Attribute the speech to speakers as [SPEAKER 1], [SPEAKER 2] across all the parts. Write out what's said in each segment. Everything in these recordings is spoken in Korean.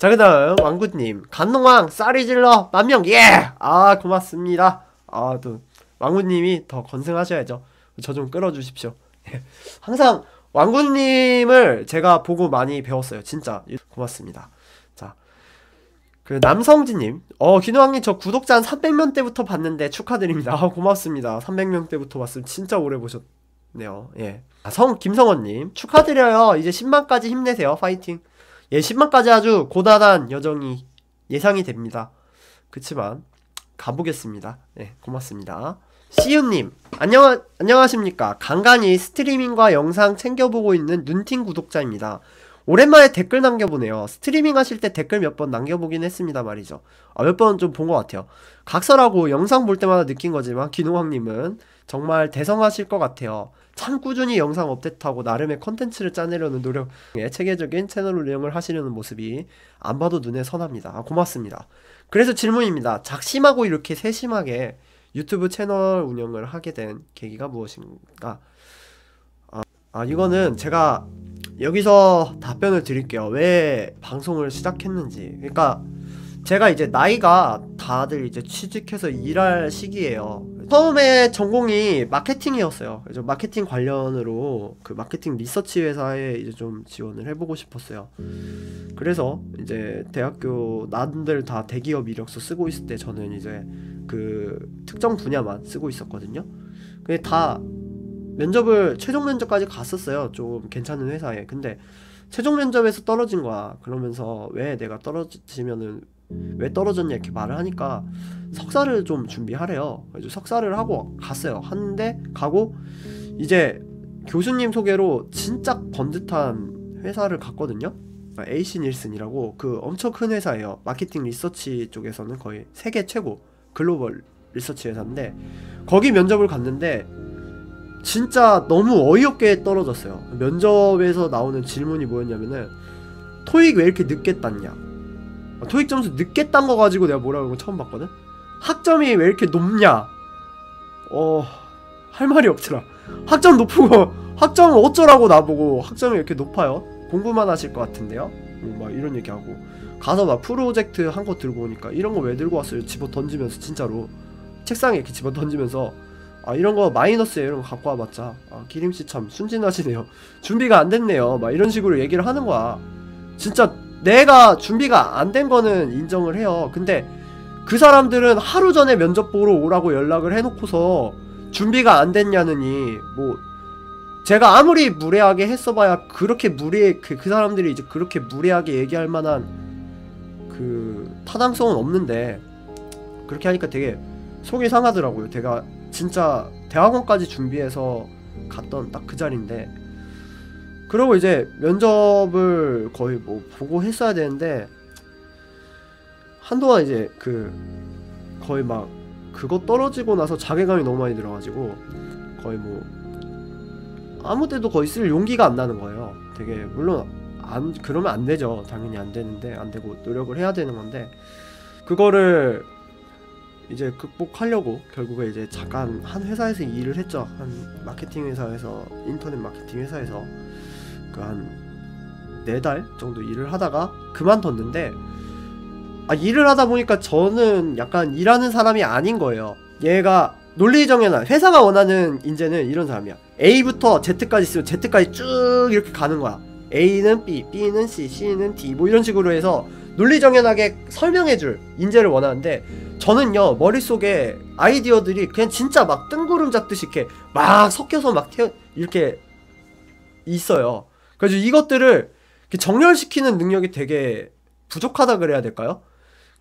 [SPEAKER 1] 자, 그 다음, 왕구님. 간농왕, 쌀이 질러, 만명, 예! 아, 고맙습니다. 아, 또, 왕구님이 더 건승하셔야죠. 저 좀 끌어주십시오. 예. 항상, 왕구님을 제가 보고 많이 배웠어요. 진짜. 고맙습니다. 자. 그, 남성진님. 어, 기노왕님, 저 구독자 한 300명 때부터 봤는데 축하드립니다. 아, 고맙습니다. 300명 때부터 봤으면 진짜 오래 보셨네요. 예. 아, 성, 김성원님. 축하드려요. 이제 10만까지 힘내세요. 파이팅. 예, 10만까지 아주 고단한 여정이 예상이 됩니다. 그치만 가보겠습니다. 네, 고맙습니다. 시윤님, 안녕, 안녕하십니까. 간간히 스트리밍과 영상 챙겨보고 있는 눈팅 구독자입니다. 오랜만에 댓글 남겨보네요. 스트리밍 하실 때 댓글 몇 번 남겨보긴 했습니다 말이죠. 아, 몇 번 좀 본 것 같아요. 각설하고 영상 볼 때마다 느낀 거지만, 기노왕님은 정말 대성하실 것 같아요. 참 꾸준히 영상 업데이트하고 나름의 컨텐츠를 짜내려는 노력에 체계적인 채널 운영을 하시려는 모습이 안 봐도 눈에 선합니다. 아, 고맙습니다. 그래서 질문입니다. 작심하고 이렇게 세심하게 유튜브 채널 운영을 하게 된 계기가 무엇인가? 아, 아 이거는 제가 여기서 답변을 드릴게요. 왜 방송을 시작했는지. 그러니까 제가 이제 나이가 다들 이제 취직해서 일할 시기예요. 처음에 전공이 마케팅이었어요. 그래서 마케팅 관련으로 그 마케팅 리서치 회사에 이제 좀 지원을 해보고 싶었어요. 그래서 이제 대학교 남들 다 대기업 이력서 쓰고 있을 때 저는 이제 그 특정 분야만 쓰고 있었거든요. 근데 다 면접을 최종 면접까지 갔었어요. 좀 괜찮은 회사에. 근데 최종 면접에서 떨어진 거야. 그러면서 왜 내가 떨어지면은 왜 떨어졌냐 이렇게 말을 하니까 석사를 좀 준비하래요. 그래서 석사를 하고 갔어요. 하는데 가고 이제 교수님 소개로 진짜 번듯한 회사를 갔거든요. AC 닐슨이라고 그 엄청 큰 회사예요. 마케팅 리서치 쪽에서는 거의 세계 최고 글로벌 리서치 회사인데 거기 면접을 갔는데 진짜 너무 어이없게 떨어졌어요. 면접에서 나오는 질문이 뭐였냐면은 토익 왜 이렇게 늦게 땄냐? 토익 점수 늦게 딴 거 가지고 내가 뭐라고 하는 거 처음 봤거든? 학점이 왜 이렇게 높냐? 어, 할 말이 없더라. 학점 높고, 학점 어쩌라고 나보고 학점이 이렇게 높아요? 공부만 하실 것 같은데요? 뭐막 이런 얘기하고. 가서 막 프로젝트 한 거 들고 오니까 이런 거 왜 들고 왔어요? 집어 던지면서 진짜로. 책상에 이렇게 집어 던지면서 아 이런 거 마이너스에 이런 거 갖고 와봤자 아 기림씨 참 순진하시네요 준비가 안 됐네요 막 이런 식으로 얘기를 하는 거야 진짜 내가 준비가 안 된 거는 인정을 해요 근데 그 사람들은 하루 전에 면접 보러 오라고 연락을 해놓고서 준비가 안 됐냐느니 뭐 제가 아무리 무례하게 했어봐야 그렇게 무례 그, 그 사람들이 이제 그렇게 무례하게 얘기할 만한 그 타당성은 없는데 그렇게 하니까 되게 속이 상하더라고요. 제가 진짜 대학원까지 준비해서 갔던 딱 그 자리인데 그러고 이제 면접을 거의 뭐 보고 했어야 되는데 한동안 이제 그 거의 막 그거 떨어지고 나서 자괴감이 너무 많이 들어가지고 거의 뭐 아무 때도 거의 쓸 용기가 안 나는 거예요. 되게 물론 안 그러면 안 되죠. 당연히 안 되는데 안 되고 노력을 해야 되는 건데 그거를 이제 극복하려고 결국에 이제 잠깐 한 회사에서 일을 했죠. 한 마케팅 회사에서 인터넷 마케팅 회사에서 그 한 네 달 정도 일을 하다가 그만뒀는데 아 일을 하다 보니까 저는 약간 일하는 사람이 아닌 거예요. 얘가 논리 정연한 회사가 원하는 인재는 이런 사람이야. A부터 Z까지 있으면 Z까지 쭉 이렇게 가는 거야. A는 B, B는 C, C는 D 뭐 이런 식으로 해서 논리 정연하게 설명해줄 인재를 원하는데 저는요 머릿속에 아이디어들이 그냥 진짜 막 뜬구름 잡듯이 이렇게 막 섞여서 막 태어 이렇게 있어요. 그래서 이것들을 정렬시키는 능력이 되게 부족하다 그래야 될까요?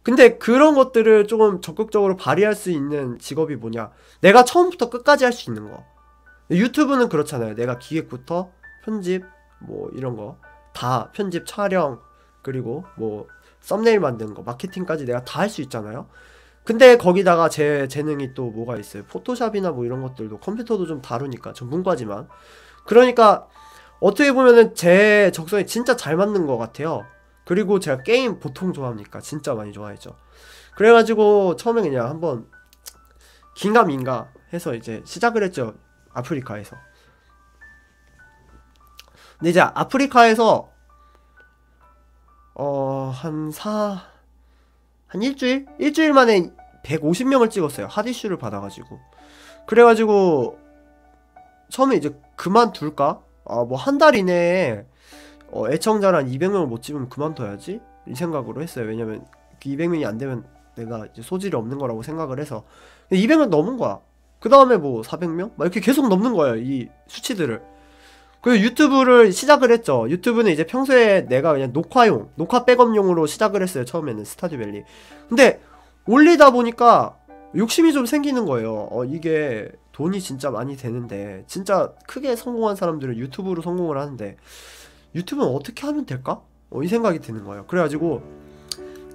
[SPEAKER 1] 근데 그런 것들을 조금 적극적으로 발휘할 수 있는 직업이 뭐냐? 내가 처음부터 끝까지 할 수 있는 거. 유튜브는 그렇잖아요. 내가 기획부터 편집 뭐 이런 거 다 편집 촬영 그리고 뭐 썸네일 만드는 거 마케팅까지 내가 다 할 수 있잖아요. 근데 거기다가 제 재능이 또 뭐가 있어요. 포토샵이나 뭐 이런 것들도 컴퓨터도 좀 다루니까 전문가지만 그러니까 어떻게 보면은 제 적성에 진짜 잘 맞는 것 같아요. 그리고 제가 게임 보통 좋아합니까? 진짜 많이 좋아했죠. 그래가지고 처음에 그냥 한번 긴가민가 해서 이제 시작을 했죠. 아프리카에서. 근데 이제 아프리카에서 어, 한 사, 한 일주일? 일주일 만에 150명을 찍었어요. 핫이슈를 받아가지고. 그래가지고, 처음에 이제 그만둘까? 아, 뭐 한 달 이내에, 어, 애청자를 한 200명을 못 찍으면 그만둬야지? 이 생각으로 했어요. 왜냐면, 그 200명이 안 되면 내가 이제 소질이 없는 거라고 생각을 해서. 200명 넘은 거야. 그 다음에 뭐 400명? 막 이렇게 계속 넘는 거예요. 이 수치들을. 그리고 유튜브를 시작을 했죠. 유튜브는 이제 평소에 내가 그냥 녹화용, 녹화 백업용으로 시작을 했어요. 처음에는 스타듀밸리. 근데 올리다 보니까 욕심이 좀 생기는 거예요. 어, 이게 돈이 진짜 많이 되는데, 진짜 크게 성공한 사람들은 유튜브로 성공을 하는데, 유튜브는 어떻게 하면 될까? 어, 이 생각이 드는 거예요. 그래가지고,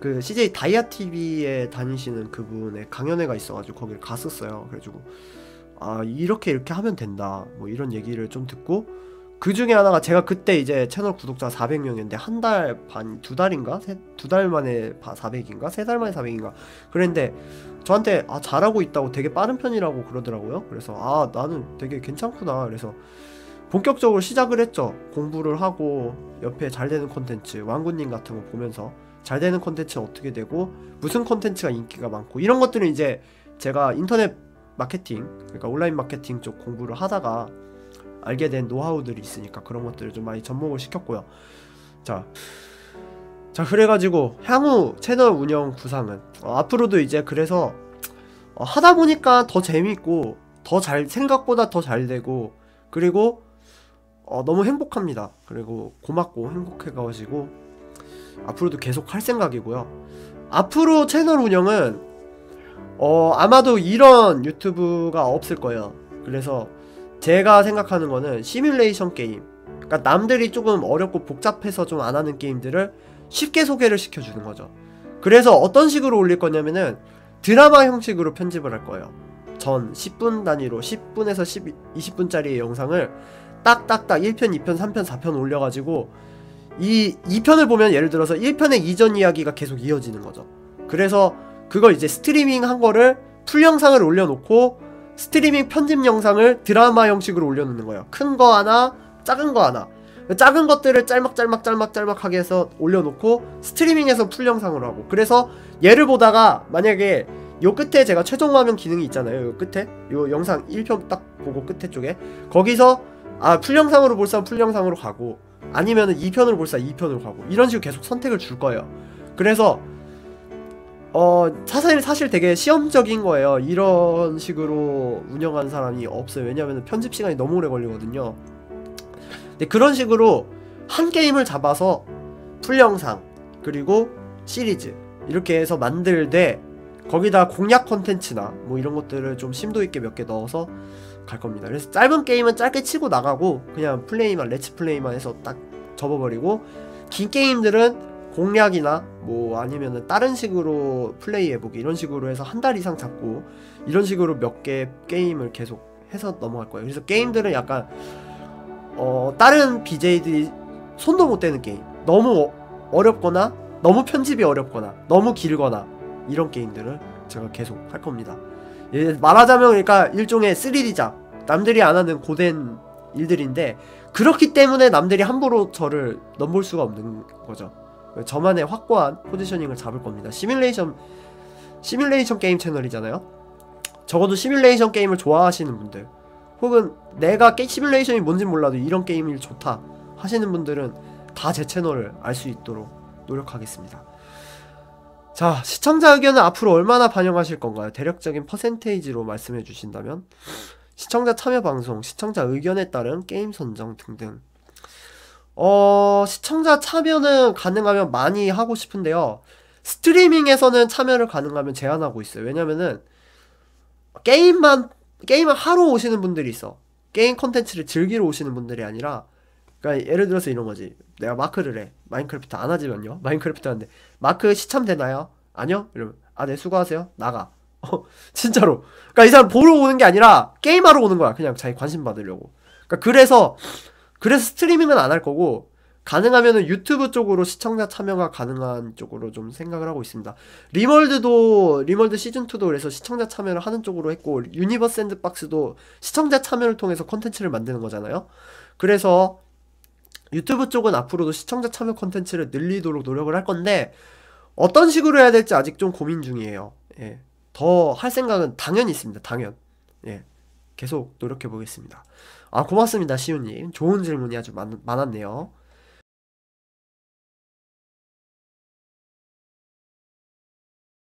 [SPEAKER 1] 그 CJ 다이아 TV에 다니시는 그분의 강연회가 있어가지고 거기를 갔었어요. 그래가지고 아 이렇게 이렇게 하면 된다. 뭐 이런 얘기를 좀 듣고 그 중에 하나가 제가 그때 이제 채널 구독자 400명이었는데 한 달 반 두 달인가 두 달 만에 400인가 세 달 만에 400인가 그랬는데 저한테 아 잘하고 있다고 되게 빠른 편이라고 그러더라고요. 그래서 아 나는 되게 괜찮구나. 그래서 본격적으로 시작을 했죠. 공부를 하고 옆에 잘 되는 콘텐츠 왕구님 같은 거 보면서 잘 되는 콘텐츠는 어떻게 되고 무슨 콘텐츠가 인기가 많고 이런 것들은 이제 제가 인터넷 마케팅 그러니까 온라인 마케팅 쪽 공부를 하다가 알게 된 노하우들이 있으니까 그런 것들을 좀 많이 접목을 시켰고요. 자, 자 그래가지고 향후 채널 운영 구상은 어, 앞으로도 이제 그래서 어, 하다 보니까 더 재밌고 더 잘 생각보다 더 잘 되고 그리고 어, 너무 행복합니다. 그리고 고맙고 행복해가지고 앞으로도 계속 할 생각이고요. 앞으로 채널 운영은 어 아마도 이런 유튜브가 없을 거예요. 그래서 제가 생각하는 거는 시뮬레이션 게임. 그러니까 남들이 조금 어렵고 복잡해서 좀 안 하는 게임들을 쉽게 소개를 시켜주는 거죠. 그래서 어떤 식으로 올릴 거냐면은 드라마 형식으로 편집을 할 거예요. 전 10분 단위로 10분에서 10, 20분짜리의 영상을 딱딱딱 1편, 2편, 3편, 4편 올려가지고 이 2편을 보면 예를 들어서 1편의 이전 이야기가 계속 이어지는 거죠. 그래서 그걸 이제 스트리밍 한 거를 풀 영상을 올려놓고 스트리밍 편집 영상을 드라마 형식으로 올려놓는 거예요. 큰 거 하나, 작은 거 하나. 작은 것들을 짤막짤막 짤막짤막하게 해서 올려놓고 스트리밍에서 풀 영상으로 하고 그래서 얘를 보다가 만약에 요 끝에 제가 최종 화면 기능이 있잖아요. 요 끝에 요 영상 1편 딱 보고 끝에 쪽에 거기서 아 풀 영상으로 볼 사람 풀 영상으로 가고 아니면은 2편으로 볼사 2편으로 가고 이런 식으로 계속 선택을 줄 거예요. 그래서 어 사실 사실 되게 시험적인 거예요. 이런 식으로 운영하는 사람이 없어요. 왜냐하면 편집 시간이 너무 오래 걸리거든요. 근데 그런 식으로 한 게임을 잡아서 풀 영상 그리고 시리즈 이렇게 해서 만들되 거기다 공략 컨텐츠나 뭐 이런 것들을 좀 심도 있게 몇 개 넣어서 갈 겁니다. 그래서 짧은 게임은 짧게 치고 나가고 그냥 플레이만 레츠 플레이만 해서 딱 접어버리고 긴 게임들은 공략이나 뭐 아니면은 다른 식으로 플레이해보기 이런 식으로 해서 한 달 이상 잡고 이런 식으로 몇 개 게임을 계속 해서 넘어갈 거예요. 그래서 게임들은 약간 어 다른 BJ들이 손도 못 대는 게임 너무 어렵거나 너무 편집이 어렵거나 너무 길거나 이런 게임들을 제가 계속 할 겁니다. 예, 말하자면 그러니까 일종의 3D작 남들이 안 하는 고된 일들인데 그렇기 때문에 남들이 함부로 저를 넘볼 수가 없는 거죠. 저만의 확고한 포지셔닝을 잡을 겁니다. 시뮬레이션 시뮬레이션 게임 채널이잖아요. 적어도 시뮬레이션 게임을 좋아하시는 분들 혹은 내가 게 시뮬레이션이 뭔지 몰라도 이런 게임이 좋다 하시는 분들은 다 제 채널을 알 수 있도록 노력하겠습니다. 자, 시청자 의견은 앞으로 얼마나 반영하실 건가요? 대략적인 퍼센테이지로 말씀해 주신다면 시청자 참여 방송, 시청자 의견에 따른 게임 선정 등등. 어, 시청자 참여는 가능하면 많이 하고 싶은데요. 스트리밍에서는 참여를 가능하면 제한하고 있어요. 왜냐면은 게임만 게임을 하러 오시는 분들이 있어. 게임 컨텐츠를 즐기러 오시는 분들이 아니라 그러니까 예를 들어서 이런 거지. 내가 마크를 해. 마인크래프트 안 하지만요. 마인크래프트 하는데 마크 시참 되나요? 아니요? 이러면 아, 네 수고하세요. 나가. 어, 진짜로. 그러니까 이 사람 보러 오는 게 아니라 게임하러 오는 거야. 그냥 자기 관심 받으려고. 그러니까 그래서 그래서 스트리밍은 안 할 거고 가능하면은 유튜브 쪽으로 시청자 참여가 가능한 쪽으로 좀 생각을 하고 있습니다. 리멀드도 리멀드 시즌 2도 그래서 시청자 참여를 하는 쪽으로 했고 유니버스 샌드박스도 시청자 참여를 통해서 콘텐츠를 만드는 거잖아요. 그래서 유튜브 쪽은 앞으로도 시청자 참여 컨텐츠를 늘리도록 노력을 할 건데 어떤 식으로 해야 될지 아직 좀 고민 중이에요. 예. 더 할 생각은 당연히 있습니다. 당연. 예. 계속 노력해 보겠습니다. 아, 고맙습니다. 시우님. 좋은 질문이 아주 많, 많았네요.